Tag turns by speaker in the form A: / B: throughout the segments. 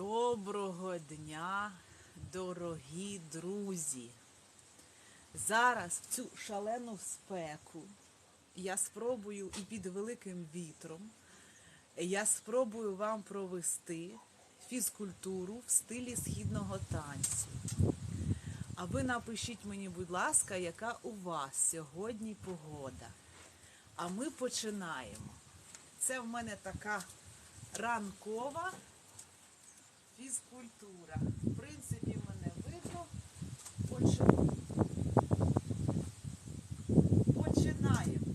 A: Доброго дня, дорогі друзі! Зараз в цю шалену спеку я спробую і під великим вітром я спробую вам провести фізкультуру в стилі східного танцю. А ви напишіть мені, будь ласка, яка у вас сьогодні погода. А ми починаємо. Це в мене така ранкова фізкультура. В принципі, мене видно. Почи- Починаємо.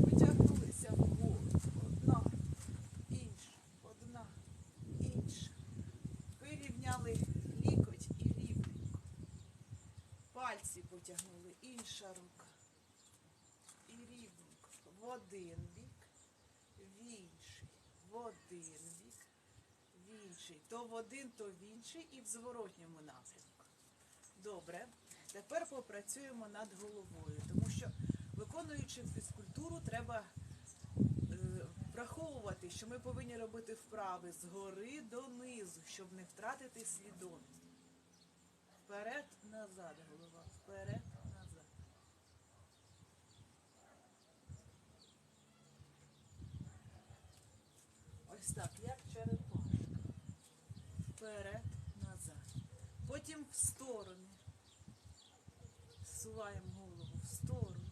A: Витягнулися вгору. Одна, інша, одна, інша. Вирівняли лікоть і рівненько. Пальці потягнули. Інша рука. І рівненько. В один бік, в інший, в один бік інший, то в один, то в інший і в зворотньому напрямку. Добре. Тепер попрацюємо над головою, тому що виконуючи фізкультуру, треба е, враховувати, що ми повинні робити вправи згори донизу, щоб не втратити свідомість. Вперед, назад, голова. Вперед. Ось так, як черепашка. Вперед, назад. Потім в сторони. Зсуваємо голову в сторону.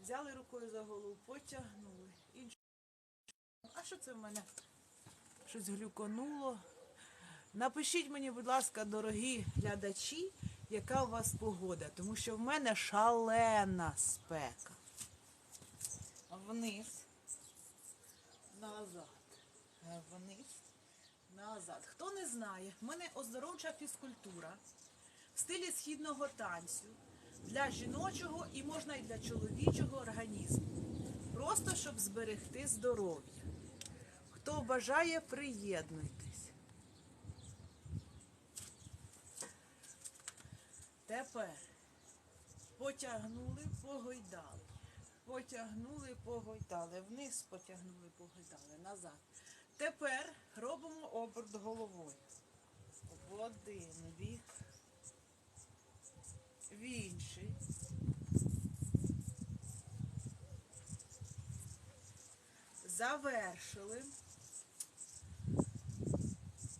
A: Взяли рукою за голову, потягнули. Іншу. А що це в мене? Щось глюконуло. Напишіть мені, будь ласка, дорогі глядачі, яка у вас погода, тому що в мене шалена спека. Вниз назад, вниз, назад. Хто не знає, в мене оздоровча фізкультура в стилі східного танцю для жіночого і можна і для чоловічого організму. Просто щоб зберегти здоров'я. Хто бажає, приєднуйтесь. Тепер потягнули, погойдали. Потягнули, погойдали. Вниз потягнули, погойдали. Назад. Тепер робимо оберт головою. В один бік. В інший. Завершили.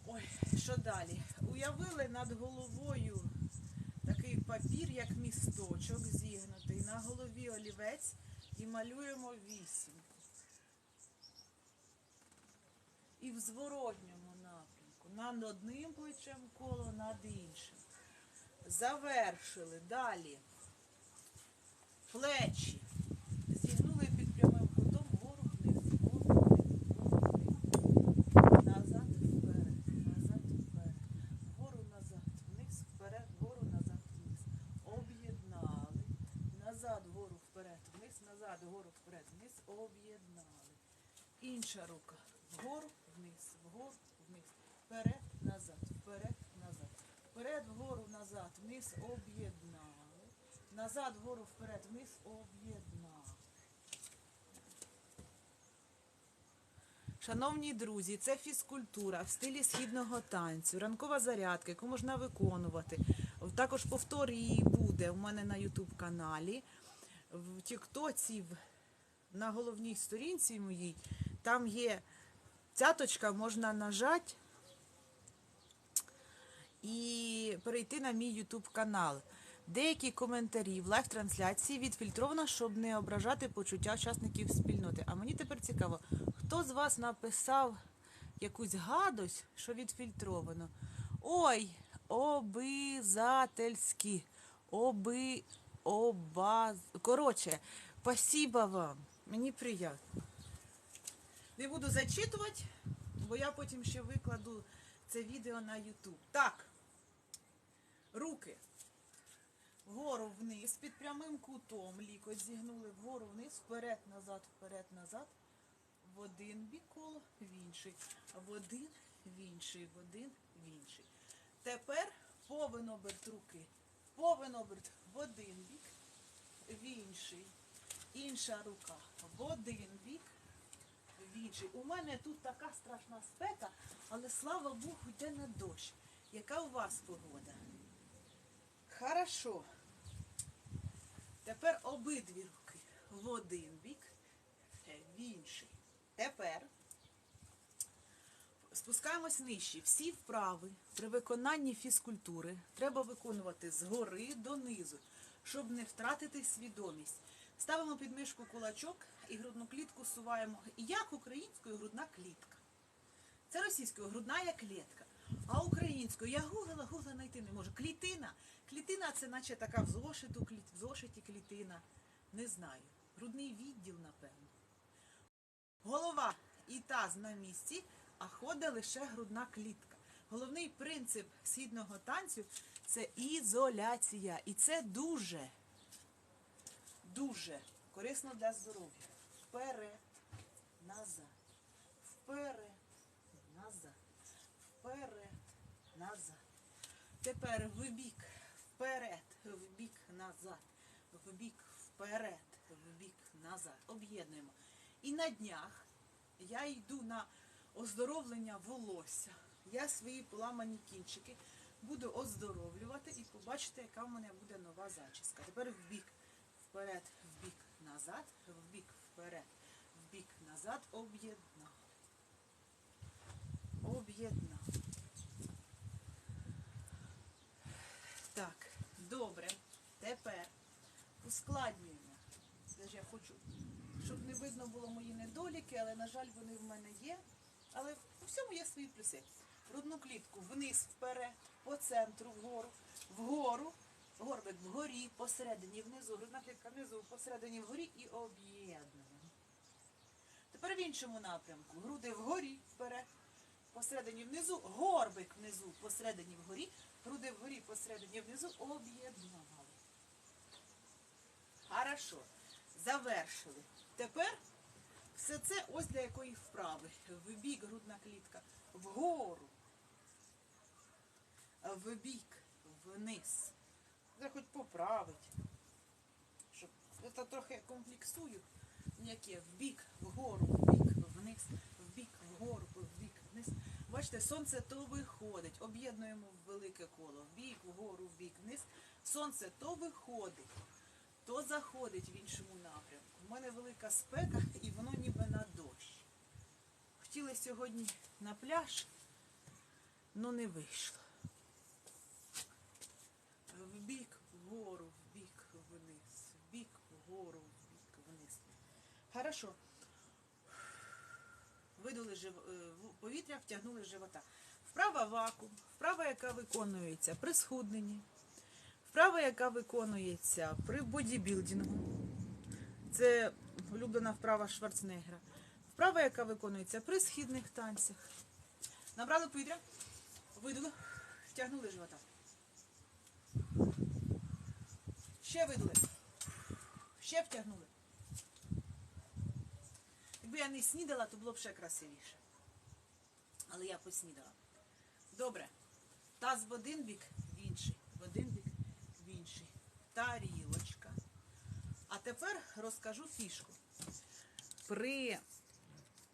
A: Ой, що далі? Уявили над головою такий папір, як місточок зігнутий. На голові олівець і малюємо вісімку. І в зворотньому напрямку. Над одним плечем коло, над іншим. Завершили. Далі. Плечі. Зігнули під прямим кутом вгору вниз, вгору вниз, вгору вниз. Назад, вперед, назад, вперед. Вгору назад, вниз, вперед, вгору назад, вниз. Об'єднали. Назад, вгору, вперед, вниз, назад, вгору, вперед, вниз. Об'єднали. Інша рука. Вгору, вниз, вгору, вниз. Вперед, назад, вперед, назад. Вперед, вгору, назад, вниз, об'єднали. Назад, вгору, вперед, вниз, об'єднали. Шановні друзі, це фізкультура в стилі східного танцю, ранкова зарядка, яку можна виконувати. Також повтор її буде у мене на YouTube каналі. В Тіктоці на головній сторінці моїй там є цяточка, можна нажати і перейти на мій YouTube канал. Деякі коментарі в лайв-трансляції відфільтровано, щоб не ображати почуття учасників спільноти. А мені тепер цікаво, хто з вас написав якусь гадость, що відфільтровано? Ой, обизательські, оби, обаз... Коротше, спасибо вам. Мені приємно. Не буду зачитувати, бо я потім ще викладу це відео на YouTube. Так, руки вгору вниз, під прямим кутом, лікоть зігнули вгору вниз, вперед, назад, вперед, назад. В один бік в інший. В один, в інший, в один, в інший. Тепер повен оберт руки. Повен оберт в один бік, в інший. Інша рука в один бік, в інший. У мене тут така страшна спека, але слава Богу, йде на дощ. Яка у вас погода? Хорошо. Тепер обидві руки в один бік, е, в інший. Тепер спускаємось нижче. Всі вправи при виконанні фізкультури треба виконувати згори донизу, щоб не втратити свідомість. Ставимо під мишку кулачок і грудну клітку суваємо як українською грудна клітка. Це російською грудна є клітка. А українською я гуглила, гуглила знайти не можу. Клітина. Клітина це наче така в зошиту, в зошиті клітина. Не знаю. Грудний відділ, напевно. Голова і таз на місці, а ходить лише грудна клітка. Головний принцип східного танцю це ізоляція. І це дуже, дуже корисно для здоров'я. Вперед, назад, вперед, назад, вперед, назад. Тепер в бік, вперед, в бік, назад, в бік, вперед, в бік, назад. Об'єднуємо. І на днях я йду на оздоровлення волосся. Я свої поламані кінчики буду оздоровлювати і побачите, яка в мене буде нова зачіска. Тепер в бік, вперед, в бік, назад, в бік, вперед, в бік, назад, об'єднав. Об'єднав. Так, добре. Тепер ускладнюємо. Я хочу, щоб не видно було мої недоліки, але, на жаль, вони в мене є. Але у всьому є свої плюси. Грудну клітку вниз, вперед, по центру, вгору, вгору, горбик вгорі, посередині, внизу, грудна клітка внизу, посередині вгорі і об'єднуємо. Іншому напрямку. Груди вгорі, вперед, посередині внизу, горбик внизу, посередині вгорі, груди вгорі, посередині внизу, об'єднували. Хорошо. Завершили. Тепер все це ось для якої вправи. В бік грудна клітка, вгору, в бік, вниз. Я хоч поправить. Щоб це трохи комплексую. Яке в бік, вгору, вниз, в бік, вгору, в бік, вниз. Бачите, сонце то виходить. Об'єднуємо велике коло. В бік, вгору, в бік, вниз. Сонце то виходить, то заходить в іншому напрямку. У мене велика спека і воно ніби на дощ. Хотіли сьогодні на пляж, але не вийшло. В бік, вгору, в бік, вниз, в бік, вгору, в бік, вниз. Хорошо. Видули жив... е, повітря, втягнули з живота. Вправа вакуум, вправа, яка виконується при схудненні, вправа, яка виконується при бодібілдингу. Це улюблена вправа Шварценеггера. Вправа, яка виконується при східних танцях. Набрали повітря, видули, втягнули живота. Ще видули. Ще втягнули. Якби я не снідала, то було б ще красивіше. Але я поснідала. Добре. Таз в один бік, в інший. В один бік, в інший. Тарілочка. А тепер розкажу фішку. При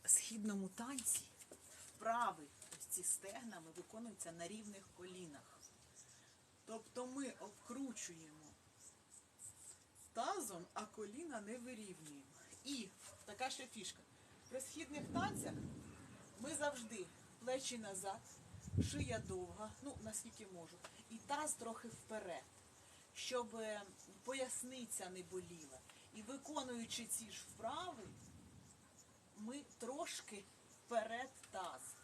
A: східному танці вправи ось ці стегнами виконуються на рівних колінах. Тобто ми обкручуємо тазом, а коліна не вирівнюємо. І така ще фішка. При східних танцях ми завжди плечі назад, шия довга, ну наскільки можу, і таз трохи вперед, щоб е, поясниця не боліла. І виконуючи ці ж вправи, ми трошки вперед таз.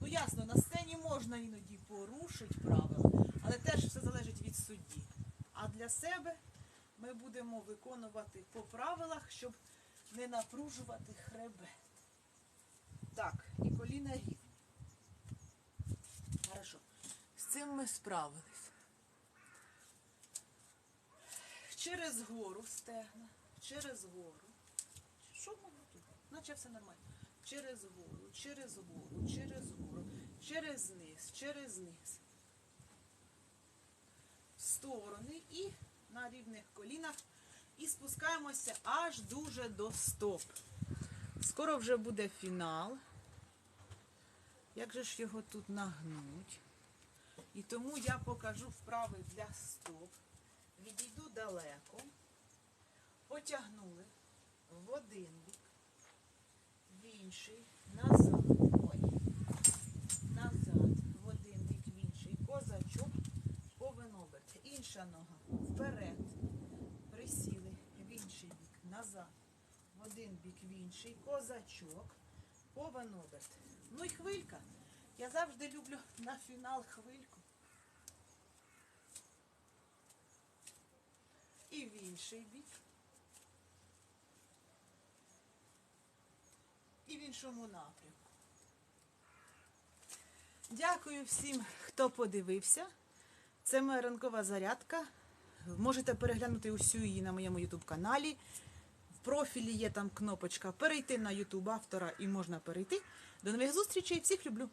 A: Ну ясно, на сцені можна іноді порушити правила, але теж все залежить від судді. А для себе ми будемо виконувати по правилах, щоб не напружувати хребет. Так, і коліна рівні. Хорошо. З цим ми справились. Через гору стегна, через гору. Що воно тут? Наче все нормально. Через гору, через гору, через гору, через низ, через низ. В сторони і на рівних колінах. І спускаємося аж дуже до стоп. Скоро вже буде фінал. Як же ж його тут нагнуть? І тому я покажу вправи для стоп. Відійду далеко. Потягнули в один бік, в інший, назад. Ой. Назад, в один бік, в інший. Козачок, повен оберт. Інша нога вперед. Присіли назад. В один бік, в інший. Козачок, повен оберт. Ну і хвилька. Я завжди люблю на фінал хвильку. І в інший бік. І в іншому напрямку. Дякую всім, хто подивився. Це моя ранкова зарядка. Можете переглянути усю її на моєму YouTube каналі. Профілі є там кнопочка перейти на YouTube автора і можна перейти. До нових зустрічей. Всіх люблю.